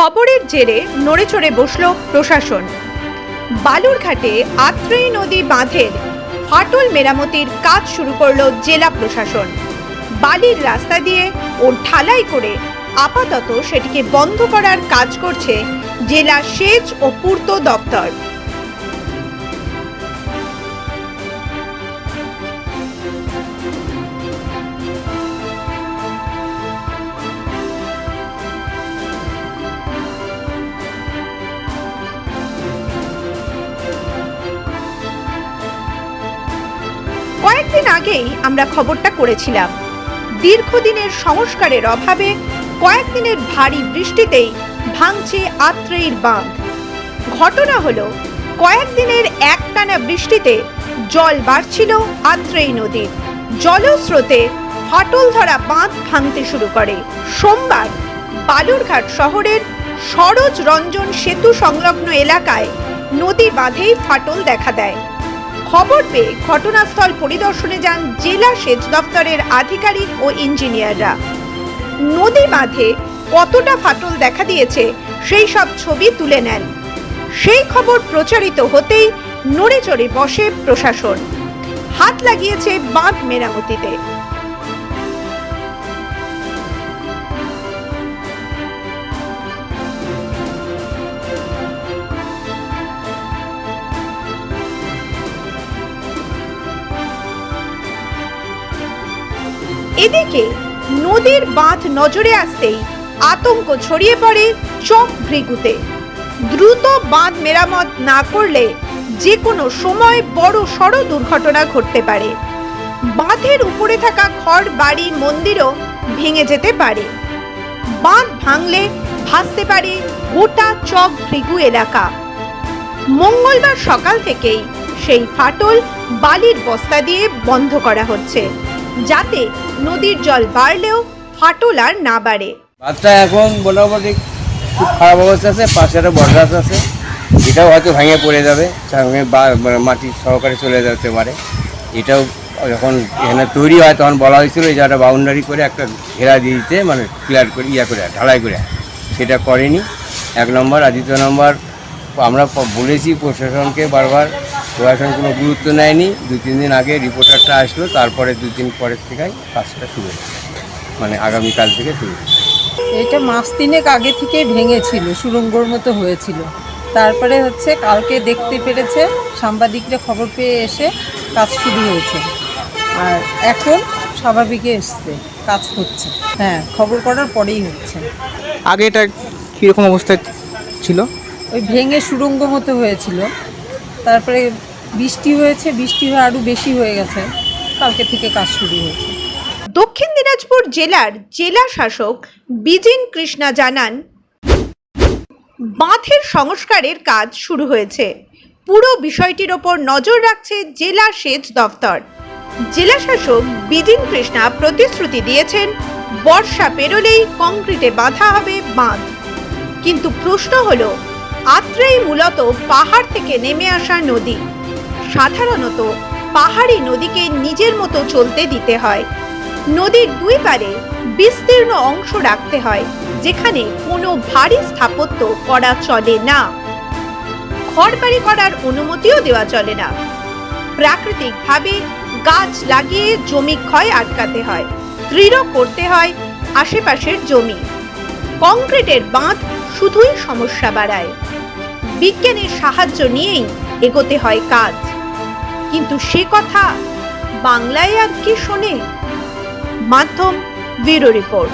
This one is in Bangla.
খবরের জেরে নড়ে চড়ে বসল প্রশাসন। বালুরঘাটে আত্রেয়ী নদী বাঁধের ফাটল মেরামতির কাজ শুরু করল জেলা প্রশাসন। বালির রাস্তা দিয়ে ও ঢালাই করে আপাতত সেটিকে বন্ধ করার কাজ করছে জেলা সেচ ও পূর্ত দপ্তর। আগেই আমরা খবরটা করেছিলাম। দীর্ঘদিনের সংস্কারের অভাবে কয়েকদিনের ভারী বৃষ্টিতেই ভাঙছে আত্রেয়ীর বাঁধ। ঘটনা হলো, কয়েকদিনের একটানা বৃষ্টিতে জল বাড়ছিল আত্রেয়ী নদীর। জলস্রোতে ফাটল ধরা বাঁধ ভাঙতে শুরু করে। সোমবার বালুরঘাট শহরের সরোজ রঞ্জন সেতু সংলগ্ন এলাকায় নদী বাঁধেই ফাটল দেখা দেয়। খবর পেয়ে ঘটনাস্থল পরিদর্শনে যান জেলা সেচ দপ্তরের আধিকারিক ও ইঞ্জিনিয়াররা। নদী বাঁধে কতটা ফাটল দেখা দিয়েছে সেই সব ছবি তুলে নেন। সেই খবর প্রচারিত হতেই নড়ে চড়ে বসে প্রশাসন। হাত লাগিয়েছে বাঁধ মেরামতিতে। এদিকে নদীর বাঁধ নজরে আসতেই আতঙ্ক ছড়িয়ে পড়ে চক ভৃগুতে। দ্রুত বাঁধ মেরামত না করলে যে কোনো সময় বড় সড় দুর্ঘটনা ঘটতে পারে। বাঁধের উপরে থাকা খড় বাড়ি, মন্দিরও ভেঙে যেতে পারে। বাঁধ ভাঙলে ভাসতে পারে গোটা চক ভৃগু এলাকা। মঙ্গলবার সকাল থেকেই সেই ফাটল বালির বস্তা দিয়ে বন্ধ করা হচ্ছে। যাতে নদীর জল বাড়লেও ফাটল আর না বাড়ে। বাঁধটা এখন মোটামুটি খুব খারাপ অবস্থা আছে, পাশে একটা বরগাছ আছে, এটাও হয়তো ভেঙে পড়ে যাবে মানে মাটি সহকারে চলে যেতে পারে। এটাও যখন এখানে তৈরি হয়, তখন বলা হয়েছিল যে একটা বাউন্ডারি করে একটা ঘেরা দিয়ে দিতে মানে ক্লিয়ার করে, ইয়া করে, ঢালাই করে। সেটা করেনি। এক নম্বর, আর দ্বিতীয় নম্বর, আমরা বলেছি প্রশাসনকে বারবার প্রশাসন কোনো গুরুত্ব নেয়নি। দু তিন দিন আগে রিপোর্টারটা আসলো তারপরে দু দিন পরের থেকেই কাজটা শুরু হয়েছে মানে আগামীকাল থেকে শুরু এটা মাস তিনেক আগে থেকে ভেঙেছিল সুরঙ্গর মতো হয়েছিল। তারপরে হচ্ছে কালকে দেখতে পেরেছে সাংবাদিকরা খবর পেয়ে এসে কাজ শুরু হয়েছে। আর এখন স্বাভাবিকে এসছে কাজ হচ্ছে। হ্যাঁ খবর করার পরেই হচ্ছে। আগে এটা কীরকম অবস্থায় ছিল? ওই ভেঙে সুরঙ্গ মতো হয়েছিল। তারপরে বৃষ্টি হয়েছে, বৃষ্টি হয়ে আরও বেশি হয়ে গেছে। কালকে থেকে কাজ শুরু হয়েছে। দক্ষিণ দিনাজপুর জেলার জেলা শাসক বিজিন কৃষ্ণা জানান, বাঁধের সংস্কারের কাজ শুরু হয়েছে। পুরো বিষয়টির ওপর নজর রাখছে জেলা সেচ দফতর জেলা শাসক বিজিন কৃষ্ণা প্রতিশ্রুতি দিয়েছেন, বর্ষা পেরোলেই কংক্রিটে বাঁধা হবে বাঁধ। কিন্তু প্রশ্ন হলো আত্রেই মূলত পাহাড় থেকে নেমে আসা নদী। সাধারণত পাহাড়ি নদীকে নিজের মতো চলতে দিতে হয়। নদীর দুই পারে বিস্তীর্ণ অংশ রাখতে হয়, যেখানে কোনো ভারী স্থাপত্য করা চলে না। ঘরবাড়ি করার অনুমতিও দেওয়া চলে না। প্রাকৃতিকভাবে গাছ লাগিয়ে জমি ক্ষয় আটকাতে হয়, দৃঢ় করতে হয় আশেপাশের জমি। কংক্রিটের বাঁধ শুধুই সমস্যা বাড়ায়। বিজ্ঞানের সাহায্য নিয়েই এগোতে হয় কাজ। কিন্তু সে কথা বাংলায় আর কি শোনে? মাধ্যম ব্যুরো রিপোর্ট।